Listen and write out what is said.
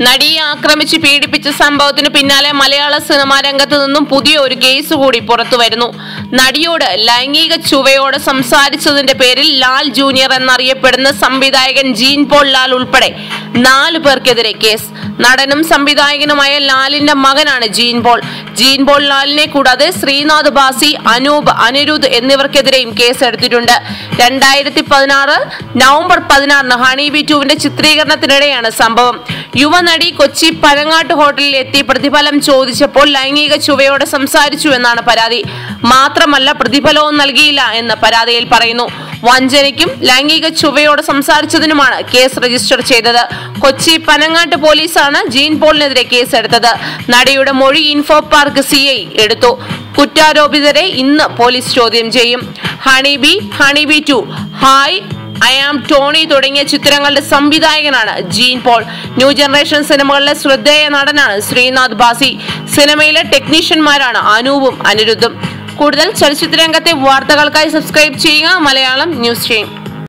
നടിയെ ആക്രമിച്ച് പീഡിപ്പിച്ച സംഭവത്തിന് പിന്നാലെ മലയാള സിനിമാ രംഗത്ത് നിന്നും പുതിയ ഒരു കേസ് കൂടി പുറത്തു വരുന്നു. നടിയോട് ലൈംഗിക ചുവയോട് സംസാരിച്ചതിന്റെ പേരിൽ ലാൽ ജൂനിയർ എന്നറിയപ്പെടുന്ന സംവിധായകൻ ജീൻ പോൾ ലാൽ ഉൾപ്പെടെ നാലു പേർക്കെതിരെ കേസ്. നടനും സംവിധായകനുമായ ലാലിന്റെ മകനാണ് ജീൻ പോൾ. ജീൻ പോൾ ലാലിനെ കൂടാതെ ശ്രീനാഥ് ബാസി അനൂപ് അനിരുദ്ധ് എന്നിവർക്കെതിരെയും കേസെടുത്തിട്ടുണ്ട്. രണ്ടായിരത്തി പതിനാറ് നവംബർ പതിനാറിന് ഹണി ബി ടുവിന്റെ ചിത്രീകരണത്തിനിടെയാണ് സംഭവം. യുവനടി കൊച്ചി പഴങ്ങാട്ട് ഹോട്ടലിൽ എത്തി പ്രതിഫലം ചോദിച്ചപ്പോൾ ലൈംഗിക ചുവയോടെ സംസാരിച്ചു എന്നാണ് പരാതി. മാത്രമല്ല പ്രതിഫലവും നൽകിയില്ല എന്ന് പരാതിയിൽ പറയുന്നു. വഞ്ചനയ്ക്കും ലൈംഗിക ചുവയോട് സംസാരിച്ചതിനുമാണ് കേസ് രജിസ്റ്റർ ചെയ്തത്. കൊച്ചി പനങ്ങാട്ട് പോലീസാണ് ജീൻ പോളിനെതിരെ കേസെടുത്തത്. നടിയുടെ മൊഴി ഇൻഫോ പാർക്ക് സി എടുത്തു. കുറ്റാരോപിതരെ ഇന്ന് പോലീസ് ചോദ്യം ചെയ്യും. Honey bee honey bee to hi I am Tony തുടങ്ങിയ ചിത്രങ്ങളുടെ സംവിധായകനാണ് ജീൻ പോൾ. ന്യൂ ജനറേഷൻ സിനിമകളിലെ ശ്രദ്ധേയ നടനാണ് ശ്രീനാഥ് ബാസി. സിനിമയിലെ ടെക്നീഷ്യന്മാരാണ് അനൂപും അനിരുദ്ധും. കൂടുതൽ ചലച്ചിത്ര രംഗത്തെ വാർത്തകൾക്കായി സബ്സ്ക്രൈബ് ചെയ്യുക. മലയാളം ന്യൂസ് ചെയ്യും